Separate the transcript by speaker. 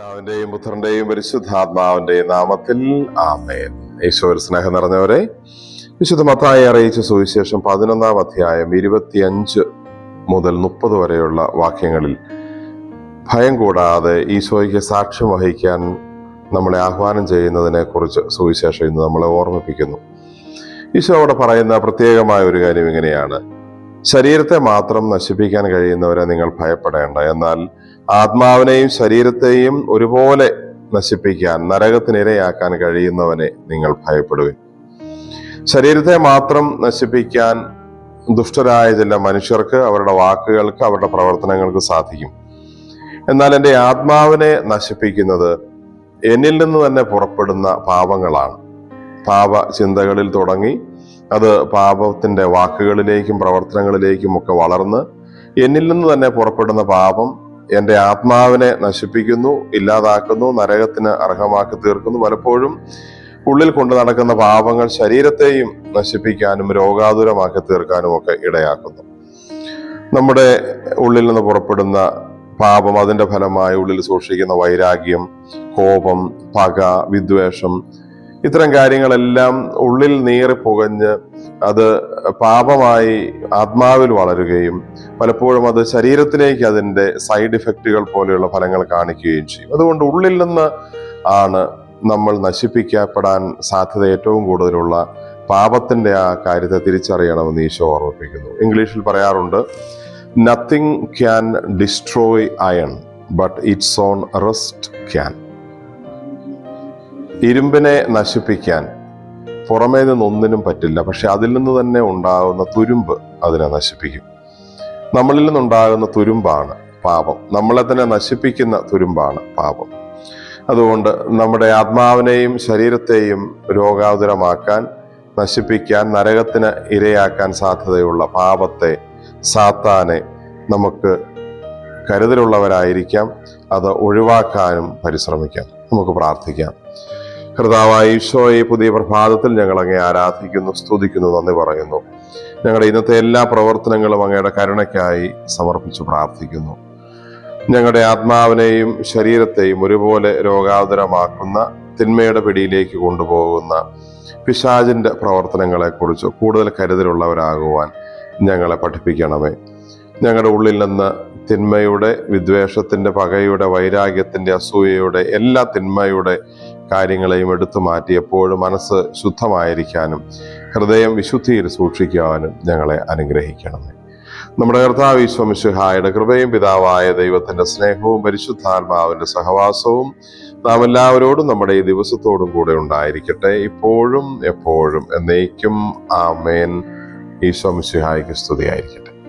Speaker 1: പിതാവിന്റെയും പുത്രന്റെയും പരിശുദ്ധാത്മാവിന്റെയും നാമത്തിൽ ആമേൻ. ഈശോയിൽ സ്നേഹം നിറഞ്ഞവരെ വിശുദ്ധ മത്തായി അറിയിച്ച സുവിശേഷം പതിനൊന്നാം അധ്യായം ഇരുപത്തിയഞ്ച് മുതൽ മുപ്പത് വരെയുള്ള വാക്യങ്ങളിൽ ഭയം കൂടാതെ ഈശോയ്ക്ക് സാക്ഷ്യം വഹിക്കാൻ നമ്മളെ ആഹ്വാനം ചെയ്യുന്നതിനെ കുറിച്ച് സുവിശേഷം ഇന്ന് നമ്മളെ ഓർമ്മിപ്പിക്കുന്നു. ഈശോ അവിടെ പറയുന്ന പ്രത്യേകമായ ഒരു കാര്യം ഇങ്ങനെയാണ്. ശരീരത്തെ മാത്രം നശിപ്പിക്കാൻ കഴിയുന്നവരെ നിങ്ങൾ ഭയപ്പെടേണ്ട. എന്നാൽ ആത്മാവിനെയും ശരീരത്തെയും ഒരുപോലെ നശിപ്പിക്കാൻ നരകത്തിനിരയാക്കാൻ കഴിയുന്നവനെ നിങ്ങൾ ഭയപ്പെടുക ശരീരത്തെ മാത്രം നശിപ്പിക്കാൻ ദുഷ്ടരായ ചില മനുഷ്യർക്ക് അവരുടെ വാക്കുകൾക്ക് അവരുടെ പ്രവർത്തനങ്ങൾക്ക് സാധിക്കും. എന്നാൽ എന്റെ ആത്മാവിനെ നശിപ്പിക്കുന്നത് എന്നിൽ നിന്ന് തന്നെ പുറപ്പെടുന്ന പാപങ്ങളാണ്. പാപ ചിന്തകളിൽ തുടങ്ങി അത് പാപത്തിന്റെ വാക്കുകളിലേക്കും പ്രവർത്തനങ്ങളിലേക്കും ഒക്കെ വളർന്ന് എന്നിൽ നിന്ന് തന്നെ പുറപ്പെടുന്ന പാപം എന്റെ ആത്മാവിനെ നശിപ്പിക്കുന്നു ഇല്ലാതാക്കുന്നു നരകത്തിന് അർഹമാക്കി തീർക്കുന്നു. പലപ്പോഴും ഉള്ളിൽ കൊണ്ടു നടക്കുന്ന പാപങ്ങൾ ശരീരത്തെയും നശിപ്പിക്കാനും രോഗാതുരമാക്കി തീർക്കാനും ഒക്കെ ഇടയാക്കുന്നു. നമ്മുടെ ഉള്ളിൽ നിന്ന് പുറപ്പെടുന്ന പാപം അതിന്റെ ഫലമായി ഉള്ളിൽ സൂക്ഷിക്കുന്ന വൈരാഗ്യം കോപം പക വിദ്വേഷം ഇത്തരം കാര്യങ്ങളെല്ലാം ഉള്ളിൽ നീറി പുകഞ്ഞ് അത് പാപമായി ആത്മാവിൽ വളരുകയും പലപ്പോഴും അത് ശരീരത്തിലേക്ക് അതിന്റെ സൈഡ് ഇഫക്റ്റുകൾ പോലെയുള്ള ഫലങ്ങൾ കാണിക്കുകയും ചെയ്യും. അതുകൊണ്ട് ഉള്ളിൽ നിന്ന് ആണ് നമ്മൾ നശിപ്പിക്കപ്പെടാൻ സാധ്യത ഏറ്റവും കൂടുതലുള്ള പാപത്തിന്റെ ആ കാര്യത്തെ തിരിച്ചറിയണമെന്ന് ഈശോ ഓർമ്മിപ്പിക്കുന്നു. ഇംഗ്ലീഷിൽ പറയാറുണ്ട് nothing can destroy iron but its own rust can ഇരുമ്പിനെ നശിപ്പിക്കാൻ പുറമേ നിന്നൊന്നിനും പറ്റില്ല പക്ഷെ അതിൽ നിന്ന് തന്നെ ഉണ്ടാകുന്ന തുരുമ്പ് അതിനെ നശിപ്പിക്കും. നമ്മളിൽ നിന്നുണ്ടാകുന്ന തുരുമ്പാണ് പാപം. നമ്മളെ തന്നെ നശിപ്പിക്കുന്ന തുരുമ്പാണ് പാപം. അതുകൊണ്ട് നമ്മുടെ ആത്മാവിനെയും ശരീരത്തെയും രോഗാതുരമാക്കാൻ നശിപ്പിക്കാൻ നരകത്തിന് ഇരയാക്കാൻ സാധ്യതയുള്ള പാപത്തെ സാത്താനെ നമുക്ക് കരുതലുള്ളവരായിരിക്കാം. അത് ഒഴിവാക്കാനും പരിശ്രമിക്കാം. നമുക്ക് പ്രാർത്ഥിക്കാം. കർത്താവായ ഈശോയെ പുതിയ പ്രഭാതത്തിൽ ഞങ്ങൾ അങ്ങേ ആരാധിക്കുന്നു സ്തുതിക്കുന്നു നന്ദി പറയുന്നു. ഞങ്ങളുടെ ഇന്നത്തെ എല്ലാ പ്രവർത്തനങ്ങളും അങ്ങയുടെ കരുണയ്ക്കായി സമർപ്പിച്ചു പ്രാർത്ഥിക്കുന്നു. ഞങ്ങളുടെ ആത്മാവിനെയും ശരീരത്തെയും ഒരുപോലെ രോഗാതുരമാക്കുന്ന തിന്മയുടെ പിടിയിലേക്ക് കൊണ്ടുപോകുന്ന പിശാചിന്റെ പ്രവർത്തനങ്ങളെക്കുറിച്ച് കൂടുതൽ കരുതലുള്ളവരാകുവാൻ ഞങ്ങളെ പഠിപ്പിക്കണമേ. ഞങ്ങളുടെ ഉള്ളിൽ നിന്ന് തിന്മയുടെ വിദ്വേഷത്തിന്റെ പകയുടെ വൈരാഗ്യത്തിന്റെ അസൂയയുടെ എല്ലാ തിന്മയുടെ കാര്യങ്ങളെയും എടുത്തു മാറ്റി എപ്പോഴും മനസ്സ് ശുദ്ധമായിരിക്കാനും ഹൃദയം വിശുദ്ധിയിൽ സൂക്ഷിക്കുവാനും ഞങ്ങളെ അനുഗ്രഹിക്കണമേ. നമ്മുടെ കർത്താവ് ഈശ്വംശുഹായുടെ കൃപയും പിതാവായ ദൈവത്തിന്റെ സ്നേഹവും പരിശുദ്ധാത്മാവിന്റെ സഹവാസവും നാം എല്ലാവരോടും നമ്മുടെ ഈ ദിവസത്തോടും കൂടെ ഉണ്ടായിരിക്കട്ടെ. ഇപ്പോഴും എപ്പോഴും എന്നേക്കും ആമേൻ. ഈശ്വംശുഹായ്ക്ക് സ്തുതിയായിരിക്കട്ടെ.